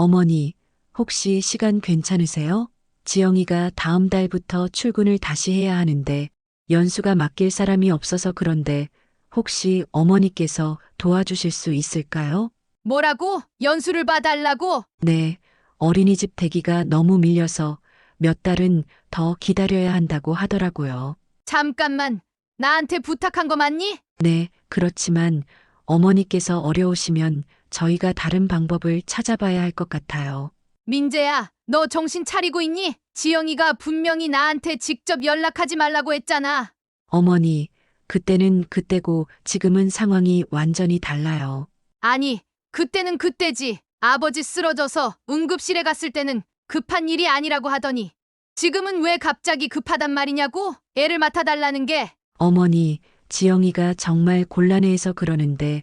어머니, 혹시 시간 괜찮으세요? 지영이가 다음 달부터 출근을 다시 해야 하는데 연수가 맡길 사람이 없어서 그런데 혹시 어머니께서 도와주실 수 있을까요? 뭐라고? 연수를 봐달라고? 네, 어린이집 대기가 너무 밀려서 몇 달은 더 기다려야 한다고 하더라고요. 잠깐만. 나한테 부탁한 거 맞니? 네, 그렇지만 어머니께서 어려우시면 저희가 다른 방법을 찾아봐야 할 것 같아요. 민재야, 너 정신 차리고 있니? 지영이가 분명히 나한테 직접 연락하지 말라고 했잖아. 어머니, 그때는 그때고 지금은 상황이 완전히 달라요. 아니, 그때는 그때지. 아버지 쓰러져서 응급실에 갔을 때는 급한 일이 아니라고 하더니 지금은 왜 갑자기 급하단 말이냐고? 애를 맡아달라는 게 어머니, 지영이가 정말 곤란해서 그러는데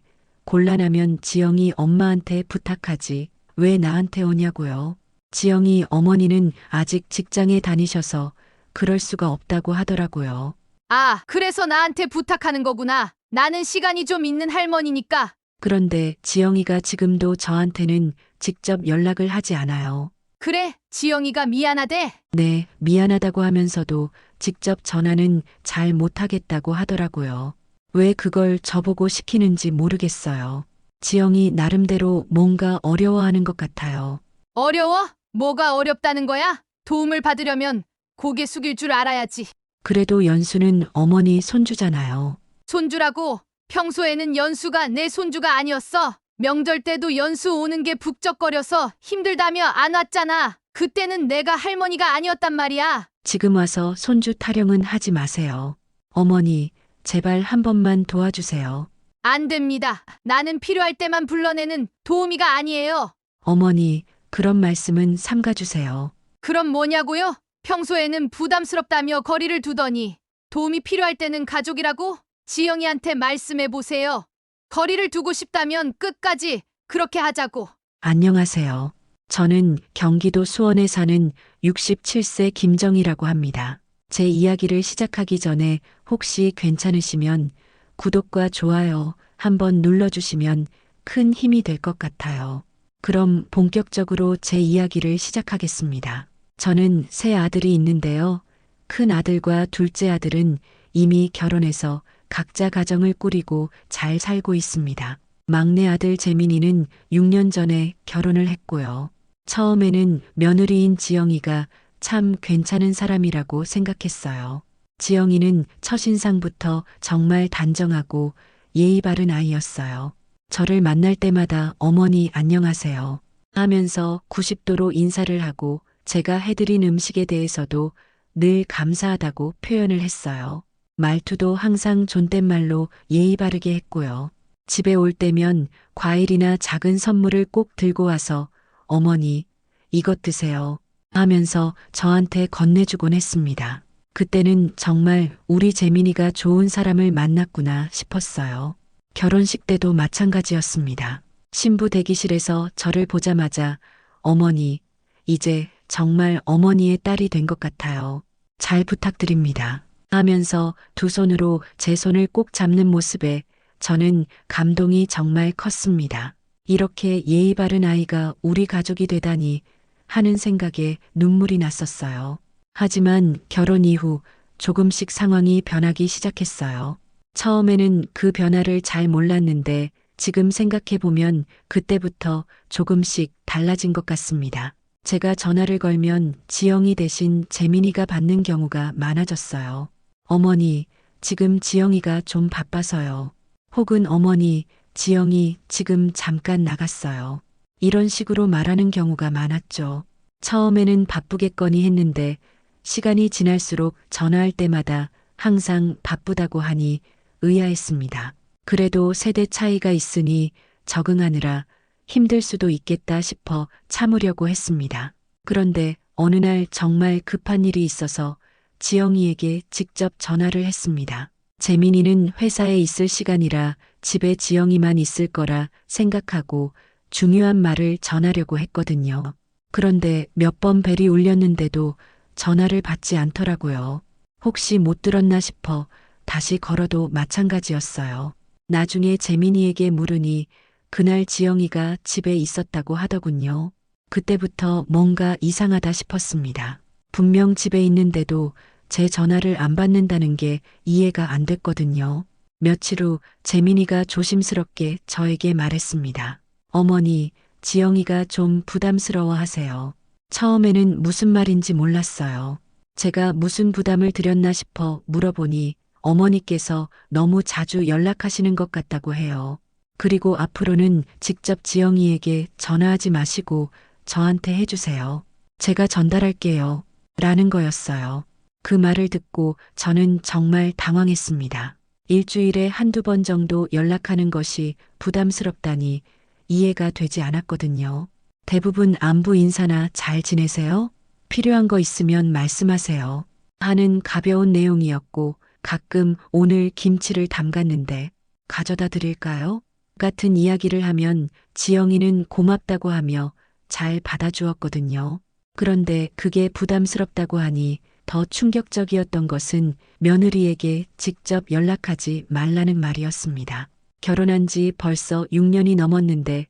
곤란하면 지영이 엄마한테 부탁하지. 왜 나한테 오냐고요? 지영이 어머니는 아직 직장에 다니셔서 그럴 수가 없다고 하더라고요. 아, 그래서 나한테 부탁하는 거구나. 나는 시간이 좀 있는 할머니니까. 그런데 지영이가 지금도 저한테는 직접 연락을 하지 않아요. 그래, 지영이가 미안하대. 네, 미안하다고 하면서도 직접 전화는 잘 못하겠다고 하더라고요. 왜 그걸 저보고 시키는지 모르겠어요. 지영이 나름대로 뭔가 어려워하는 것 같아요. 어려워? 뭐가 어렵다는 거야? 도움을 받으려면 고개 숙일 줄 알아야지. 그래도 연수는 어머니 손주잖아요. 손주라고 평소에는 연수가 내 손주가 아니었어. 명절 때도 연수 오는 게 북적거려서 힘들다며 안 왔잖아. 그때는 내가 할머니가 아니었단 말이야. 지금 와서 손주 타령은 하지 마세요. 어머니, 제발 한 번만 도와주세요. 안 됩니다. 나는 필요할 때만 불러내는 도우미가 아니에요. 어머니, 그런 말씀은 삼가주세요. 그럼 뭐냐고요? 평소에는 부담스럽다며 거리를 두더니 도움이 필요할 때는 가족이라고? 지영이한테 말씀해 보세요. 거리를 두고 싶다면 끝까지 그렇게 하자고. 안녕하세요. 저는 경기도 수원에 사는 67세 김정희라고 합니다. 제 이야기를 시작하기 전에 혹시 괜찮으시면 구독과 좋아요 한번 눌러주시면 큰 힘이 될 것 같아요. 그럼 본격적으로 제 이야기를 시작하겠습니다. 저는 세 아들이 있는데요. 큰 아들과 둘째 아들은 이미 결혼해서 각자 가정을 꾸리고 잘 살고 있습니다. 막내 아들 재민이는 6년 전에 결혼을 했고요. 처음에는 며느리인 지영이가 참 괜찮은 사람이라고 생각했어요. 지영이는 첫인상부터 정말 단정하고 예의 바른 아이였어요. 저를 만날 때마다 어머니 안녕하세요 하면서 90도로 인사를 하고 제가 해드린 음식에 대해서도 늘 감사하다고 표현을 했어요. 말투도 항상 존댓말로 예의 바르게 했고요. 집에 올 때면 과일이나 작은 선물을 꼭 들고 와서 어머니, 이것 드세요. 하면서 저한테 건네주곤 했습니다. 그때는 정말 우리 재민이가 좋은 사람을 만났구나 싶었어요. 결혼식 때도 마찬가지였습니다. 신부 대기실에서 저를 보자마자 어머니, 이제 정말 어머니의 딸이 된 것 같아요. 잘 부탁드립니다. 하면서 두 손으로 제 손을 꼭 잡는 모습에 저는 감동이 정말 컸습니다. 이렇게 예의 바른 아이가 우리 가족이 되다니 하는 생각에 눈물이 났었어요. 하지만 결혼 이후 조금씩 상황이 변하기 시작했어요. 처음에는 그 변화를 잘 몰랐는데 지금 생각해보면 그때부터 조금씩 달라진 것 같습니다. 제가 전화를 걸면 지영이 대신 재민이가 받는 경우가 많아졌어요. 어머니, 지금 지영이가 좀 바빠서요. 혹은 어머니, 지영이 지금 잠깐 나갔어요. 이런 식으로 말하는 경우가 많았죠. 처음에는 바쁘겠거니 했는데 시간이 지날수록 전화할 때마다 항상 바쁘다고 하니 의아했습니다. 그래도 세대 차이가 있으니 적응하느라 힘들 수도 있겠다 싶어 참으려고 했습니다. 그런데 어느 날 정말 급한 일이 있어서 지영이에게 직접 전화를 했습니다. 재민이는 회사에 있을 시간이라 집에 지영이만 있을 거라 생각하고 중요한 말을 전하려고 했거든요. 그런데 몇 번 벨이 울렸는데도 전화를 받지 않더라고요. 혹시 못 들었나 싶어 다시 걸어도 마찬가지였어요. 나중에 재민이에게 물으니 그날 지영이가 집에 있었다고 하더군요. 그때부터 뭔가 이상하다 싶었습니다. 분명 집에 있는데도 제 전화를 안 받는다는 게 이해가 안 됐거든요. 며칠 후 재민이가 조심스럽게 저에게 말했습니다. 어머니, 지영이가 좀 부담스러워 하세요. 처음에는 무슨 말인지 몰랐어요. 제가 무슨 부담을 드렸나 싶어 물어보니 어머니께서 너무 자주 연락하시는 것 같다고 해요. 그리고 앞으로는 직접 지영이에게 전화하지 마시고 저한테 해주세요. 제가 전달할게요. 라는 거였어요. 그 말을 듣고 저는 정말 당황했습니다. 일주일에 한두 번 정도 연락하는 것이 부담스럽다니 이해가 되지 않았거든요. 대부분 안부 인사나 잘 지내세요? 필요한 거 있으면 말씀하세요. 하는 가벼운 내용이었고 가끔 오늘 김치를 담갔는데 가져다 드릴까요? 같은 이야기를 하면 지영이는 고맙다고 하며 잘 받아주었거든요. 그런데 그게 부담스럽다고 하니 더 충격적이었던 것은 며느리에게 직접 연락하지 말라는 말이었습니다. 결혼한 지 벌써 6년이 넘었는데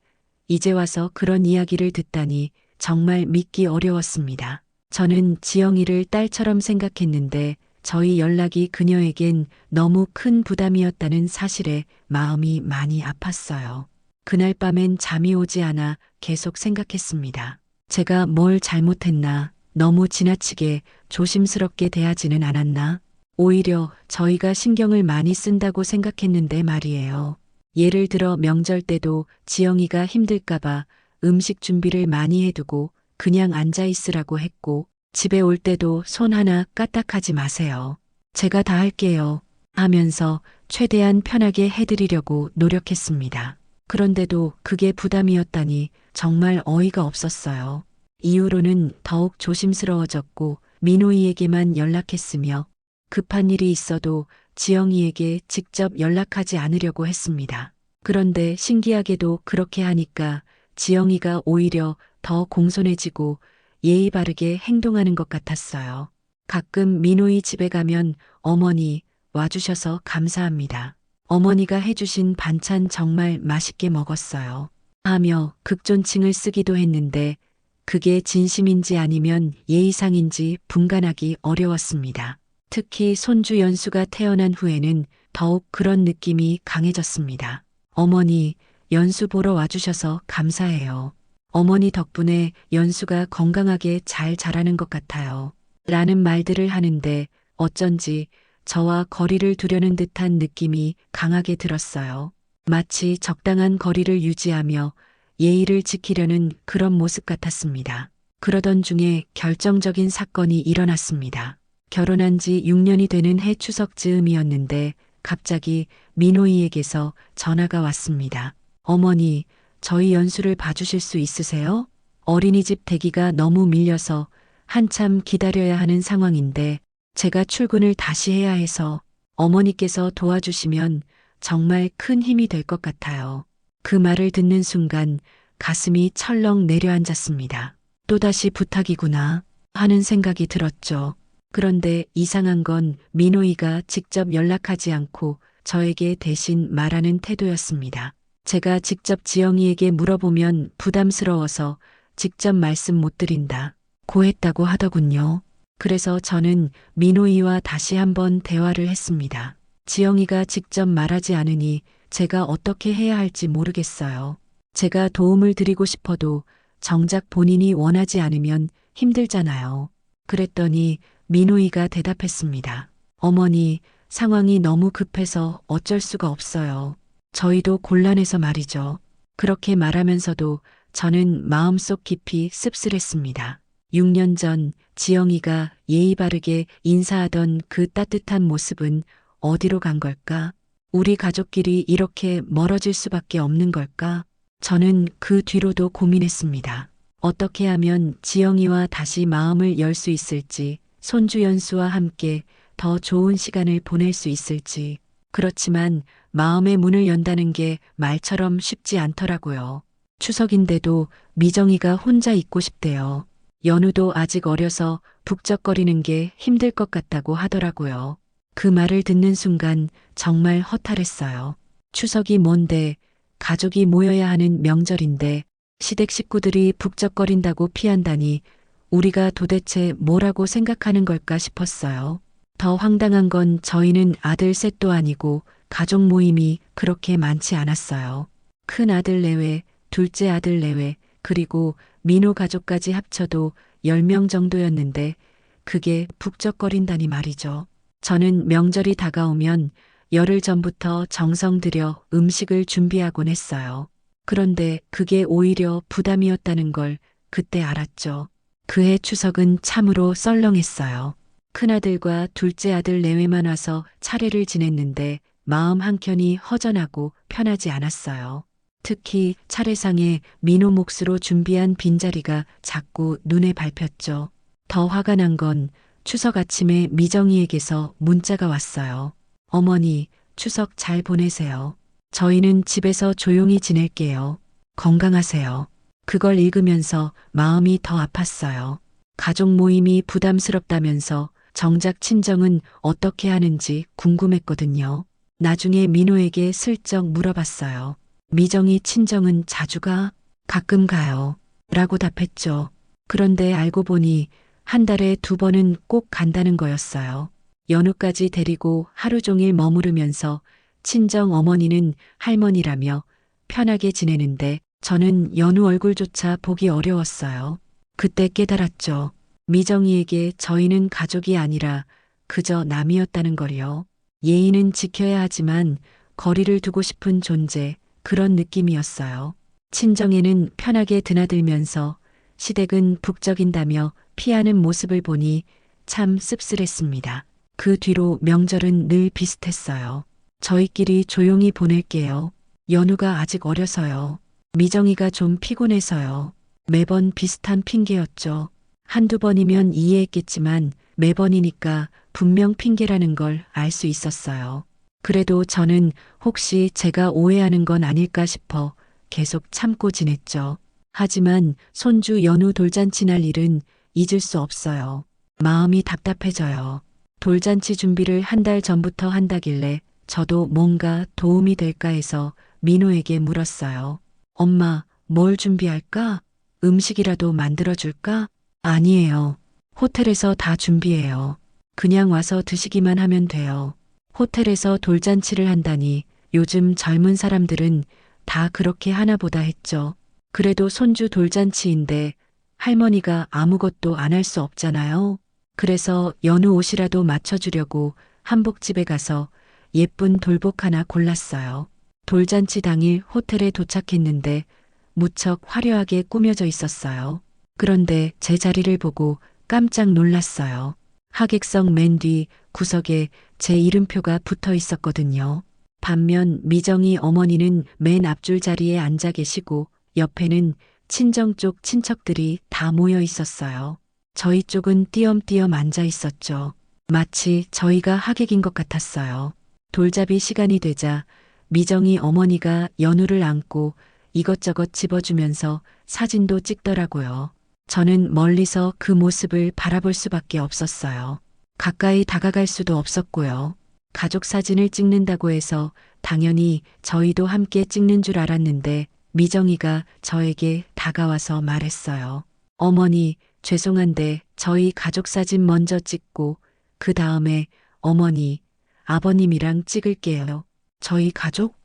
이제 와서 그런 이야기를 듣다니 정말 믿기 어려웠습니다. 저는 지영이를 딸처럼 생각했는데 저희 연락이 그녀에겐 너무 큰 부담이었다는 사실에 마음이 많이 아팠어요. 그날 밤엔 잠이 오지 않아 계속 생각했습니다. 제가 뭘 잘못했나, 너무 지나치게 조심스럽게 대하지는 않았나, 오히려 저희가 신경을 많이 쓴다고 생각했는데 말이에요. 예를 들어 명절 때도 지영이가 힘들까봐 음식 준비를 많이 해두고 그냥 앉아 있으라고 했고, 집에 올 때도 손 하나 까딱하지 마세요. 제가 다 할게요. 하면서 최대한 편하게 해드리려고 노력했습니다. 그런데도 그게 부담이었다니 정말 어이가 없었어요. 이후로는 더욱 조심스러워졌고 민호이에게만 연락했으며 급한 일이 있어도 지영이에게 직접 연락하지 않으려고 했습니다. 그런데 신기하게도 그렇게 하니까 지영이가 오히려 더 공손해지고 예의 바르게 행동하는 것 같았어요. 가끔 민호이 집에 가면 어머니 와주셔서 감사합니다. 어머니가 해주신 반찬 정말 맛있게 먹었어요. 하며 극존칭을 쓰기도 했는데 그게 진심인지 아니면 예의상인지 분간하기 어려웠습니다. 특히 손주 연수가 태어난 후에는 더욱 그런 느낌이 강해졌습니다. 어머니, 연수 보러 와주셔서 감사해요. 어머니 덕분에 연수가 건강하게 잘 자라는 것 같아요. 라는 말들을 하는데 어쩐지 저와 거리를 두려는 듯한 느낌이 강하게 들었어요. 마치 적당한 거리를 유지하며 예의를 지키려는 그런 모습 같았습니다. 그러던 중에 결정적인 사건이 일어났습니다. 결혼한 지 6년이 되는 해 추석 즈음이었는데 갑자기 민호이에게서 전화가 왔습니다. 어머니, 저희 연수를 봐주실 수 있으세요? 어린이집 대기가 너무 밀려서 한참 기다려야 하는 상황인데 제가 출근을 다시 해야 해서 어머니께서 도와주시면 정말 큰 힘이 될 것 같아요. 그 말을 듣는 순간 가슴이 철렁 내려앉았습니다. 또다시 부탁이구나 하는 생각이 들었죠. 그런데 이상한 건 민호이가 직접 연락하지 않고 저에게 대신 말하는 태도였습니다. 제가 직접 지영이에게 물어보면 부담스러워서 직접 말씀 못 드린다. 고했다고 하더군요. 그래서 저는 민호이와 다시 한번 대화를 했습니다. 지영이가 직접 말하지 않으니 제가 어떻게 해야 할지 모르겠어요. 제가 도움을 드리고 싶어도 정작 본인이 원하지 않으면 힘들잖아요. 그랬더니 민호이가 대답했습니다. 어머니, 상황이 너무 급해서 어쩔 수가 없어요. 저희도 곤란해서 말이죠. 그렇게 말하면서도 저는 마음속 깊이 씁쓸했습니다. 6년 전 지영이가 예의 바르게 인사하던 그 따뜻한 모습은 어디로 간 걸까? 우리 가족끼리 이렇게 멀어질 수밖에 없는 걸까? 저는 그 뒤로도 고민했습니다. 어떻게 하면 지영이와 다시 마음을 열 수 있을지, 손주 연수와 함께 더 좋은 시간을 보낼 수 있을지. 그렇지만 마음의 문을 연다는 게 말처럼 쉽지 않더라고요. 추석인데도 미정이가 혼자 있고 싶대요. 연우도 아직 어려서 북적거리는 게 힘들 것 같다고 하더라고요. 그 말을 듣는 순간 정말 허탈했어요. 추석이 뭔데 가족이 모여야 하는 명절인데 시댁 식구들이 북적거린다고 피한다니 우리가 도대체 뭐라고 생각하는 걸까 싶었어요. 더 황당한 건 저희는 아들 셋도 아니고 가족 모임이 그렇게 많지 않았어요. 큰 아들 내외, 둘째 아들 내외, 그리고 민호 가족까지 합쳐도 10명 정도였는데 그게 북적거린다니 말이죠. 저는 명절이 다가오면 열흘 전부터 정성 들여 음식을 준비하곤 했어요. 그런데 그게 오히려 부담이었다는 걸 그때 알았죠. 그해 추석은 참으로 썰렁했어요. 큰아들과 둘째 아들 내외만 와서 차례를 지냈는데 마음 한켠이 허전하고 편하지 않았어요. 특히 차례상에 민호 몫으로 준비한 빈자리가 자꾸 눈에 밟혔죠. 더 화가 난 건 추석 아침에 미정이에게서 문자가 왔어요. 어머니, 추석 잘 보내세요. 저희는 집에서 조용히 지낼게요. 건강하세요. 그걸 읽으면서 마음이 더 아팠어요. 가족 모임이 부담스럽다면서 정작 친정은 어떻게 하는지 궁금했거든요. 나중에 민호에게 슬쩍 물어봤어요. 미정이 친정은 자주 가? 가끔 가요. 라고 답했죠. 그런데 알고 보니 한 달에 두 번은 꼭 간다는 거였어요. 연우까지 데리고 하루 종일 머무르면서 친정 어머니는 할머니라며 편하게 지내는데 저는 연우 얼굴조차 보기 어려웠어요. 그때 깨달았죠. 미정이에게 저희는 가족이 아니라 그저 남이었다는 걸요. 예의는 지켜야 하지만 거리를 두고 싶은 존재, 그런 느낌이었어요. 친정에는 편하게 드나들면서 시댁은 북적인다며 피하는 모습을 보니 참 씁쓸했습니다. 그 뒤로 명절은 늘 비슷했어요. 저희끼리 조용히 보낼게요. 연우가 아직 어려서요. 미정이가 좀 피곤해서요. 매번 비슷한 핑계였죠. 한두 번이면 이해했겠지만 매번이니까 분명 핑계라는 걸 알 수 있었어요. 그래도 저는 혹시 제가 오해하는 건 아닐까 싶어 계속 참고 지냈죠. 하지만 손주 연우 돌잔치 날 일은 잊을 수 없어요. 마음이 답답해져요. 돌잔치 준비를 한 달 전부터 한다길래 저도 뭔가 도움이 될까 해서 민호에게 물었어요. 엄마, 뭘 준비할까? 음식이라도 만들어줄까? 아니에요. 호텔에서 다 준비해요. 그냥 와서 드시기만 하면 돼요. 호텔에서 돌잔치를 한다니 요즘 젊은 사람들은 다 그렇게 하나 보다 했죠. 그래도 손주 돌잔치인데 할머니가 아무것도 안 할 수 없잖아요. 그래서 연우 옷이라도 맞춰주려고 한복집에 가서 예쁜 돌복 하나 골랐어요. 돌잔치 당일 호텔에 도착했는데 무척 화려하게 꾸며져 있었어요. 그런데 제 자리를 보고 깜짝 놀랐어요. 하객석 맨 뒤 구석에 제 이름표가 붙어 있었거든요. 반면 미정이 어머니는 맨 앞줄 자리에 앉아 계시고 옆에는 친정 쪽 친척들이 다 모여 있었어요. 저희 쪽은 띄엄띄엄 앉아 있었죠. 마치 저희가 하객인 것 같았어요. 돌잡이 시간이 되자 미정이 어머니가 연우를 안고 이것저것 집어주면서 사진도 찍더라고요. 저는 멀리서 그 모습을 바라볼 수밖에 없었어요. 가까이 다가갈 수도 없었고요. 가족 사진을 찍는다고 해서 당연히 저희도 함께 찍는 줄 알았는데 미정이가 저에게 다가와서 말했어요. 어머니, 죄송한데 저희 가족 사진 먼저 찍고 그 다음에 어머니, 아버님이랑 찍을게요. 저희 가족?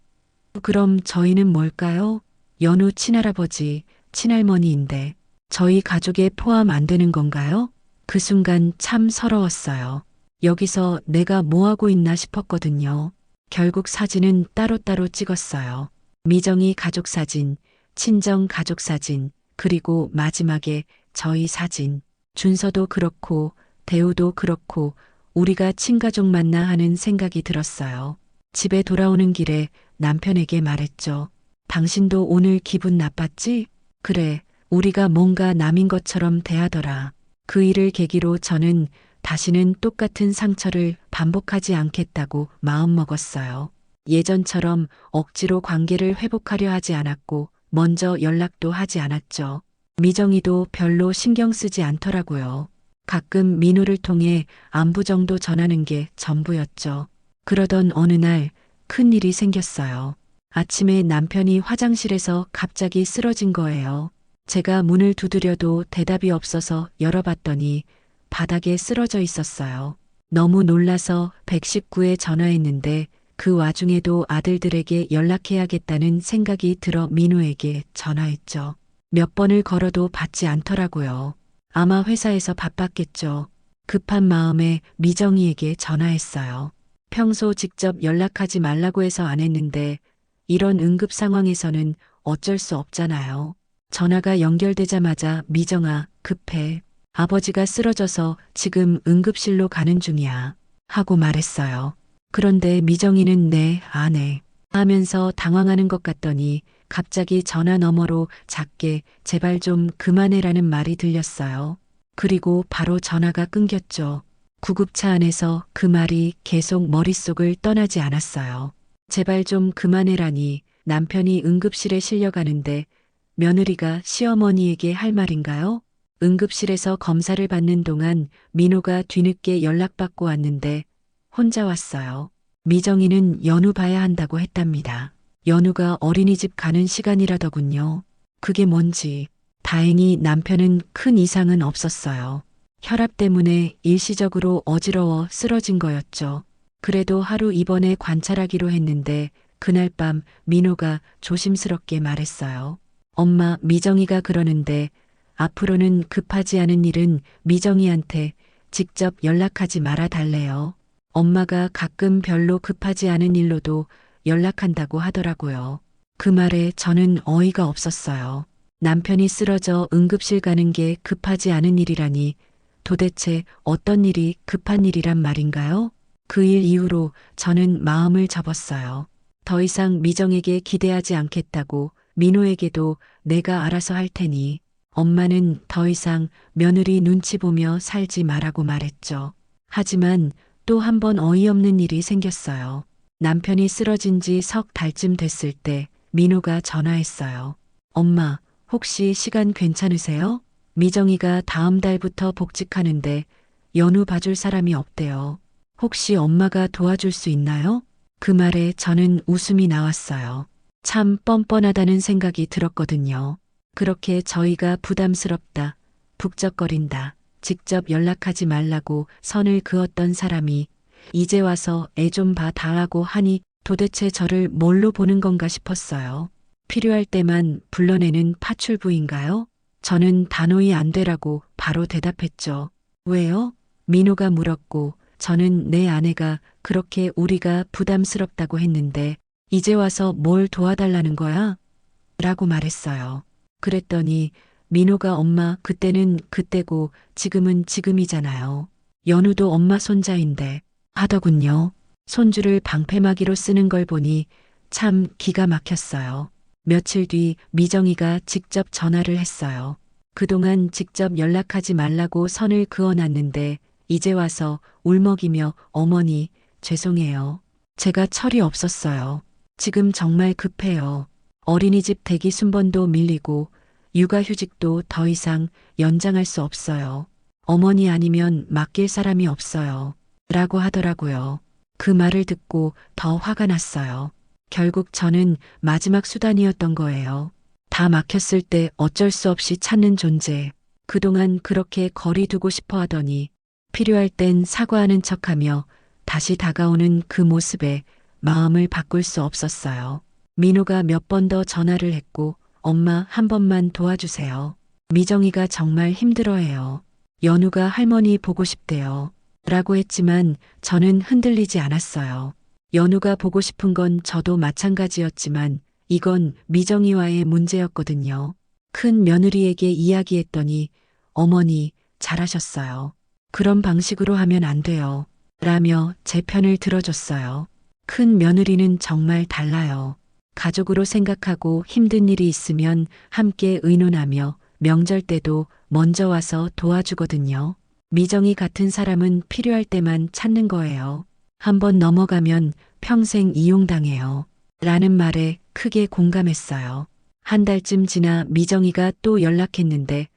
그럼 저희는 뭘까요? 연우 친할아버지, 친할머니인데 저희 가족에 포함 안 되는 건가요? 그 순간 참 서러웠어요. 여기서 내가 뭐 하고 있나 싶었거든요. 결국 사진은 따로따로 찍었어요. 미정이 가족 사진, 친정 가족 사진, 그리고 마지막에 저희 사진. 준서도 그렇고, 대우도 그렇고, 우리가 친가족 맞나 하는 생각이 들었어요. 집에 돌아오는 길에 남편에게 말했죠. 당신도 오늘 기분 나빴지? 그래, 우리가 뭔가 남인 것처럼 대하더라. 그 일을 계기로 저는 다시는 똑같은 상처를 반복하지 않겠다고 마음먹었어요. 예전처럼 억지로 관계를 회복하려 하지 않았고 먼저 연락도 하지 않았죠. 미정이도 별로 신경 쓰지 않더라고요. 가끔 민호를 통해 안부 정도 전하는 게 전부였죠. 그러던 어느 날 큰 일이 생겼어요. 아침에 남편이 화장실에서 갑자기 쓰러진 거예요. 제가 문을 두드려도 대답이 없어서 열어봤더니 바닥에 쓰러져 있었어요. 너무 놀라서 119에 전화했는데 그 와중에도 아들들에게 연락해야겠다는 생각이 들어 민호에게 전화했죠. 몇 번을 걸어도 받지 않더라고요. 아마 회사에서 바빴겠죠. 급한 마음에 미정이에게 전화했어요. 평소 직접 연락하지 말라고 해서 안 했는데 이런 응급 상황에서는 어쩔 수 없잖아요. 전화가 연결되자마자 미정아, 급해. 아버지가 쓰러져서 지금 응급실로 가는 중이야. 하고 말했어요. 그런데 미정이는 네, 안 해. 하면서 당황하는 것 같더니 갑자기 전화 너머로 작게 제발 좀 그만해라는 말이 들렸어요. 그리고 바로 전화가 끊겼죠. 구급차 안에서 그 말이 계속 머릿속을 떠나지 않았어요. 제발 좀 그만해라니 남편이 응급실에 실려가는데 며느리가 시어머니에게 할 말인가요? 응급실에서 검사를 받는 동안 민호가 뒤늦게 연락받고 왔는데 혼자 왔어요. 미정이는 연우 봐야 한다고 했답니다. 연우가 어린이집 가는 시간이라더군요. 그게 뭔지. 다행히 남편은 큰 이상은 없었어요. 혈압 때문에 일시적으로 어지러워 쓰러진 거였죠. 그래도 하루 입원해 관찰하기로 했는데 그날 밤 민호가 조심스럽게 말했어요. 엄마 미정이가 그러는데 앞으로는 급하지 않은 일은 미정이한테 직접 연락하지 말아 달래요. 엄마가 가끔 별로 급하지 않은 일로도 연락한다고 하더라고요. 그 말에 저는 어이가 없었어요. 남편이 쓰러져 응급실 가는 게 급하지 않은 일이라니 도대체 어떤 일이 급한 일이란 말인가요? 그 일 이후로 저는 마음을 접었어요. 더 이상 미정에게 기대하지 않겠다고 민호에게도 내가 알아서 할 테니 엄마는 더 이상 며느리 눈치 보며 살지 말라고 말했죠. 하지만 또 한 번 어이없는 일이 생겼어요. 남편이 쓰러진 지 석 달쯤 됐을 때 민호가 전화했어요. 엄마, 혹시 시간 괜찮으세요? 미정이가 다음 달부터 복직하는데 연우 봐줄 사람이 없대요. 혹시 엄마가 도와줄 수 있나요? 그 말에 저는 웃음이 나왔어요. 참 뻔뻔하다는 생각이 들었거든요. 그렇게 저희가 부담스럽다, 북적거린다, 직접 연락하지 말라고 선을 그었던 사람이 이제 와서 애 좀 봐 달라고 하니 도대체 저를 뭘로 보는 건가 싶었어요. 필요할 때만 불러내는 파출부인가요? 저는 단호히 안 되라고 바로 대답했죠. 왜요? 민호가 물었고 저는 내 아내가 그렇게 우리가 부담스럽다고 했는데 이제 와서 뭘 도와달라는 거야? 라고 말했어요. 그랬더니 민호가 엄마 그때는 그때고 지금은 지금이잖아요. 연우도 엄마 손자인데 하더군요. 손주를 방패막이로 쓰는 걸 보니 참 기가 막혔어요. 며칠 뒤 미정이가 직접 전화를 했어요. 그동안 직접 연락하지 말라고 선을 그어놨는데 이제 와서 울먹이며 어머니 죄송해요. 제가 철이 없었어요. 지금 정말 급해요. 어린이집 대기 순번도 밀리고 육아휴직도 더 이상 연장할 수 없어요. 어머니 아니면 맡길 사람이 없어요. 라고 하더라고요. 그 말을 듣고 더 화가 났어요. 결국 저는 마지막 수단이었던 거예요. 다 막혔을 때 어쩔 수 없이 찾는 존재. 그동안 그렇게 거리 두고 싶어 하더니 필요할 땐 사과하는 척하며 다시 다가오는 그 모습에 마음을 바꿀 수 없었어요. 민호가 몇 번 더 전화를 했고 엄마 한 번만 도와주세요. 미정이가 정말 힘들어해요. 연우가 할머니 보고 싶대요. 라고 했지만 저는 흔들리지 않았어요. 연우가 보고 싶은 건 저도 마찬가지였지만 이건 미정이와의 문제였거든요. 큰 며느리에게 이야기했더니 어머니 잘하셨어요. 그런 방식으로 하면 안 돼요. 라며 제 편을 들어줬어요. 큰 며느리는 정말 달라요. 가족으로 생각하고 힘든 일이 있으면 함께 의논하며 명절 때도 먼저 와서 도와주거든요. 미정이 같은 사람은 필요할 때만 찾는 거예요. 한번 넘어가면 평생 이용당해요. 라는 말에 크게 공감했어요. 한 달쯤 지나 미정이가 또 연락했는데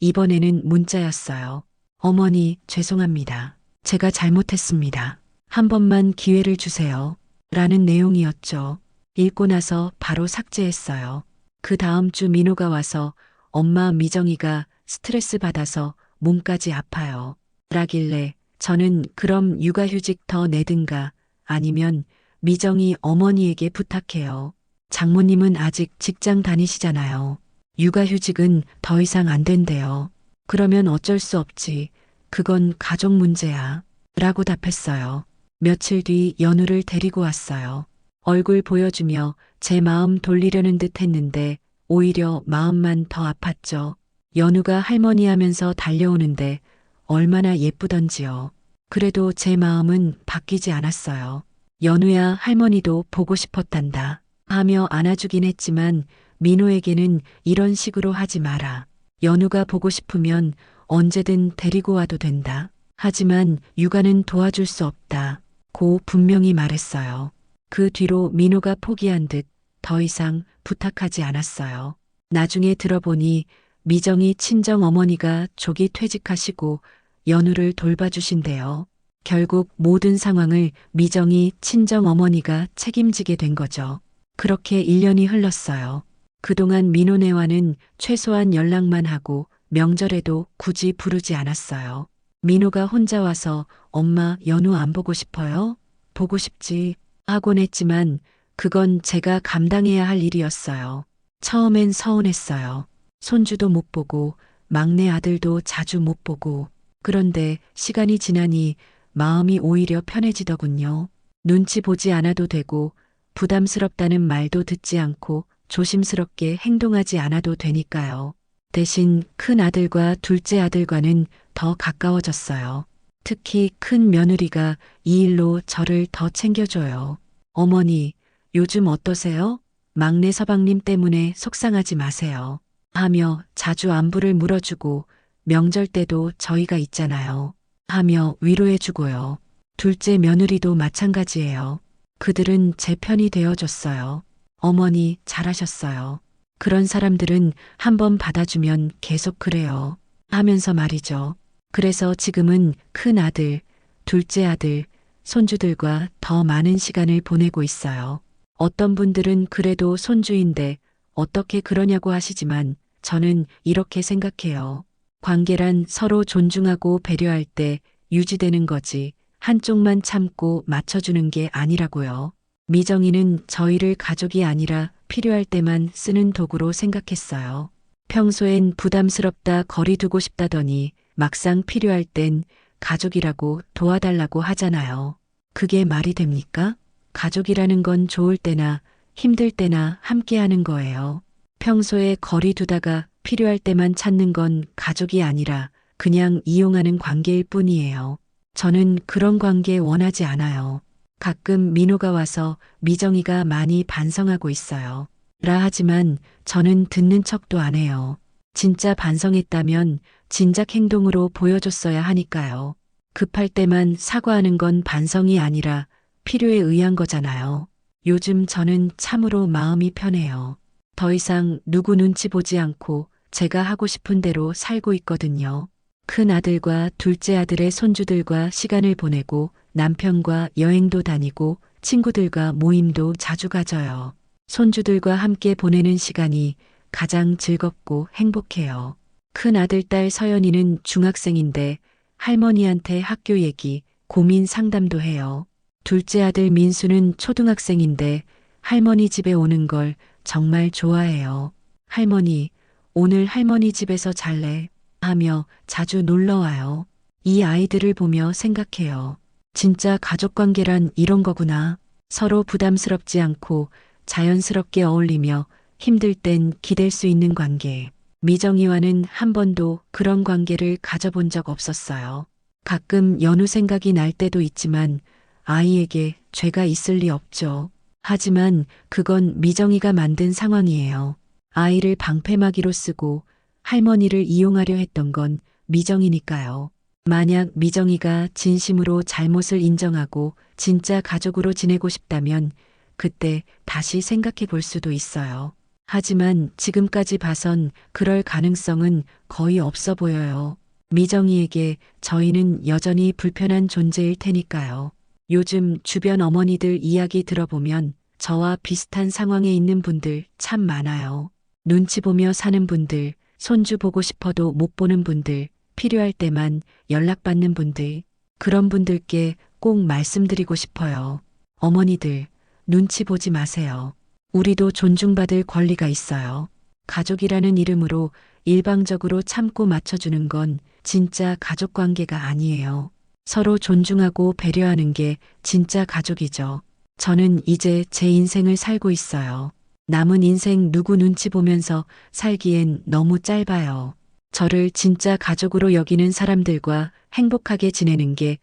이번에는 문자였어요. 어머니, 죄송합니다. 제가 잘못했습니다. 한 번만 기회를 주세요. 라는 내용이었죠. 읽고 나서 바로 삭제했어요. 그 다음 주 민호가 와서 엄마 미정이가 스트레스 받아서 몸까지 아파요. 라길래 저는 그럼 육아휴직 더 내든가 아니면 미정이 어머니에게 부탁해요. 장모님은 아직 직장 다니시잖아요. 육아휴직은 더 이상 안 된대요. 그러면 어쩔 수 없지. 그건 가족 문제야. 라고 답했어요. 며칠 뒤 연우를 데리고 왔어요. 얼굴 보여주며 제 마음 돌리려는 듯 했는데 오히려 마음만 더 아팠죠. 연우가 할머니 하면서 달려오는데 얼마나 예쁘던지요. 그래도 제 마음은 바뀌지 않았어요. 연우야 할머니도 보고 싶었단다. 하며 안아주긴 했지만 민호에게는 이런 식으로 하지 마라. 연우가 보고 싶으면 언제든 데리고 와도 된다. 하지만 육아는 도와줄 수 없다. 고 분명히 말했어요. 그 뒤로 민호가 포기한 듯 더 이상 부탁하지 않았어요. 나중에 들어보니 미정이 친정 어머니가 조기 퇴직하시고 연우를 돌봐주신대요. 결국 모든 상황을 미정이 친정 어머니가 책임지게 된 거죠. 그렇게 1년이 흘렀어요. 그동안 민호네와는 최소한 연락만 하고 명절에도 굳이 부르지 않았어요. 민호가 혼자 와서 엄마 연우 안 보고 싶어요? 보고 싶지 하곤 했지만 그건 제가 감당해야 할 일이었어요. 처음엔 서운했어요. 손주도 못 보고 막내 아들도 자주 못 보고 그런데 시간이 지나니 마음이 오히려 편해지더군요. 눈치 보지 않아도 되고 부담스럽다는 말도 듣지 않고 조심스럽게 행동하지 않아도 되니까요. 대신 큰 아들과 둘째 아들과는 더 가까워졌어요. 특히 큰 며느리가 이 일로 저를 더 챙겨줘요. 어머니, 요즘 어떠세요? 막내 서방님 때문에 속상하지 마세요. 하며 자주 안부를 물어주고 명절 때도 저희가 있잖아요. 하며 위로해주고요. 둘째 며느리도 마찬가지예요. 그들은 제 편이 되어줬어요. 어머니 잘하셨어요. 그런 사람들은 한번 받아주면 계속 그래요. 하면서 말이죠. 그래서 지금은 큰 아들, 둘째 아들, 손주들과 더 많은 시간을 보내고 있어요. 어떤 분들은 그래도 손주인데 어떻게 그러냐고 하시지만 저는 이렇게 생각해요. 관계란 서로 존중하고 배려할 때 유지되는 거지 한쪽만 참고 맞춰주는 게 아니라고요. 미정이는 저희를 가족이 아니라 필요할 때만 쓰는 도구로 생각했어요. 평소엔 부담스럽다 거리 두고 싶다더니 막상 필요할 땐 가족이라고 도와달라고 하잖아요. 그게 말이 됩니까? 가족이라는 건 좋을 때나 힘들 때나 함께 하는 거예요. 평소에 거리 두다가 필요할 때만 찾는 건 가족이 아니라 그냥 이용하는 관계일 뿐이에요. 저는 그런 관계 원하지 않아요. 가끔 민호가 와서 미정이가 많이 반성하고 있어요. 라 하지만 저는 듣는 척도 안 해요. 진짜 반성했다면 진작 행동으로 보여줬어야 하니까요. 급할 때만 사과하는 건 반성이 아니라 필요에 의한 거잖아요. 요즘 저는 참으로 마음이 편해요. 더 이상 누구 눈치 보지 않고 제가 하고 싶은 대로 살고 있거든요. 큰 아들과 둘째 아들의 손주들과 시간을 보내고 남편과 여행도 다니고 친구들과 모임도 자주 가져요. 손주들과 함께 보내는 시간이 가장 즐겁고 행복해요. 큰 아들 딸 서연이는 중학생인데 할머니한테 학교 얘기, 고민 상담도 해요. 둘째 아들 민수는 초등학생인데 할머니 집에 오는 걸 정말 좋아해요. 할머니, 오늘 할머니 집에서 잘래 하며 자주 놀러 와요. 이 아이들을 보며 생각해요. 진짜 가족 관계란 이런 거구나. 서로 부담스럽지 않고 자연스럽게 어울리며 힘들 땐 기댈 수 있는 관계. 미정이와는 한 번도 그런 관계를 가져본 적 없었어요. 가끔 연우 생각이 날 때도 있지만 아이에게 죄가 있을 리 없죠. 하지만 그건 미정이가 만든 상황이에요. 아이를 방패막이로 쓰고 할머니를 이용하려 했던 건 미정이니까요. 만약 미정이가 진심으로 잘못을 인정하고 진짜 가족으로 지내고 싶다면 그때 다시 생각해 볼 수도 있어요. 하지만 지금까지 봐선 그럴 가능성은 거의 없어 보여요. 미정이에게 저희는 여전히 불편한 존재일 테니까요. 요즘 주변 어머니들 이야기 들어보면 저와 비슷한 상황에 있는 분들 참 많아요. 눈치 보며 사는 분들, 손주 보고 싶어도 못 보는 분들, 필요할 때만 연락받는 분들, 그런 분들께 꼭 말씀드리고 싶어요. 어머니들, 눈치 보지 마세요. 우리도 존중받을 권리가 있어요. 가족이라는 이름으로 일방적으로 참고 맞춰주는 건 진짜 가족 관계가 아니에요. 서로 존중하고 배려하는 게 진짜 가족이죠. 저는 이제 제 인생을 살고 있어요. 남은 인생 누구 눈치 보면서 살기엔 너무 짧아요. 저를 진짜 가족으로 여기는 사람들과 행복하게 지내는 게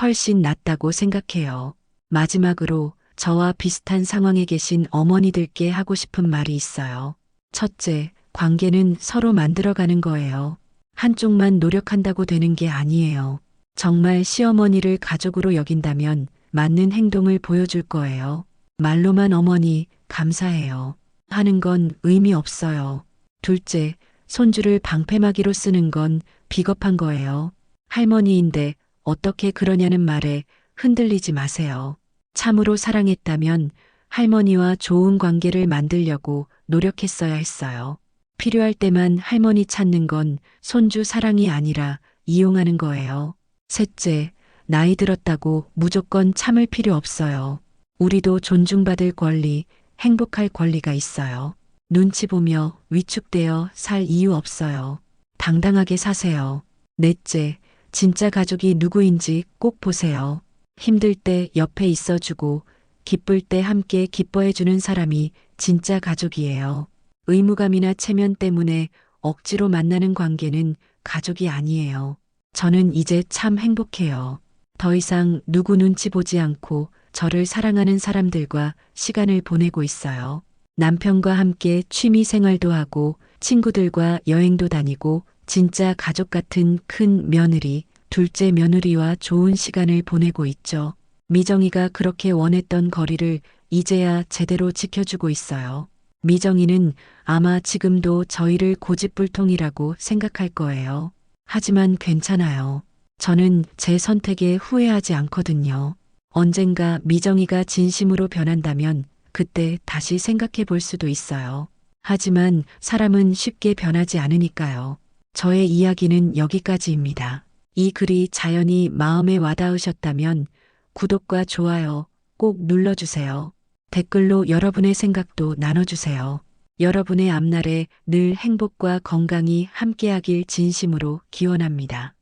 훨씬 낫다고 생각해요. 마지막으로 저와 비슷한 상황에 계신 어머니들께 하고 싶은 말이 있어요. 첫째, 관계는 서로 만들어가는 거예요. 한쪽만 노력한다고 되는 게 아니에요. 정말 시어머니를 가족으로 여긴다면 맞는 행동을 보여줄 거예요. 말로만 어머니, 감사해요. 하는 건 의미 없어요. 둘째, 손주를 방패막이로 쓰는 건 비겁한 거예요. 할머니인데 어떻게 그러냐는 말에 흔들리지 마세요. 참으로 사랑했다면 할머니와 좋은 관계를 만들려고 노력했어야 했어요. 필요할 때만 할머니 찾는 건 손주 사랑이 아니라 이용하는 거예요. 셋째, 나이 들었다고 무조건 참을 필요 없어요. 우리도 존중받을 권리, 행복할 권리가 있어요. 눈치 보며 위축되어 살 이유 없어요. 당당하게 사세요. 넷째, 진짜 가족이 누구인지 꼭 보세요. 힘들 때 옆에 있어주고 기쁠 때 함께 기뻐해주는 사람이 진짜 가족이에요. 의무감이나 체면 때문에 억지로 만나는 관계는 가족이 아니에요. 저는 이제 참 행복해요. 더 이상 누구 눈치 보지 않고 저를 사랑하는 사람들과 시간을 보내고 있어요. 남편과 함께 취미 생활도 하고 친구들과 여행도 다니고 진짜 가족 같은 큰 며느리, 둘째 며느리와 좋은 시간을 보내고 있죠. 미정이가 그렇게 원했던 거리를 이제야 제대로 지켜주고 있어요. 미정이는 아마 지금도 저희를 고집불통이라고 생각할 거예요. 하지만 괜찮아요. 저는 제 선택에 후회하지 않거든요. 언젠가 미정이가 진심으로 변한다면 그때 다시 생각해 볼 수도 있어요. 하지만 사람은 쉽게 변하지 않으니까요. 저의 이야기는 여기까지입니다. 이 글이 자연히 마음에 와닿으셨다면 구독과 좋아요 꼭 눌러주세요. 댓글로 여러분의 생각도 나눠주세요. 여러분의 앞날에 늘 행복과 건강이 함께하길 진심으로 기원합니다.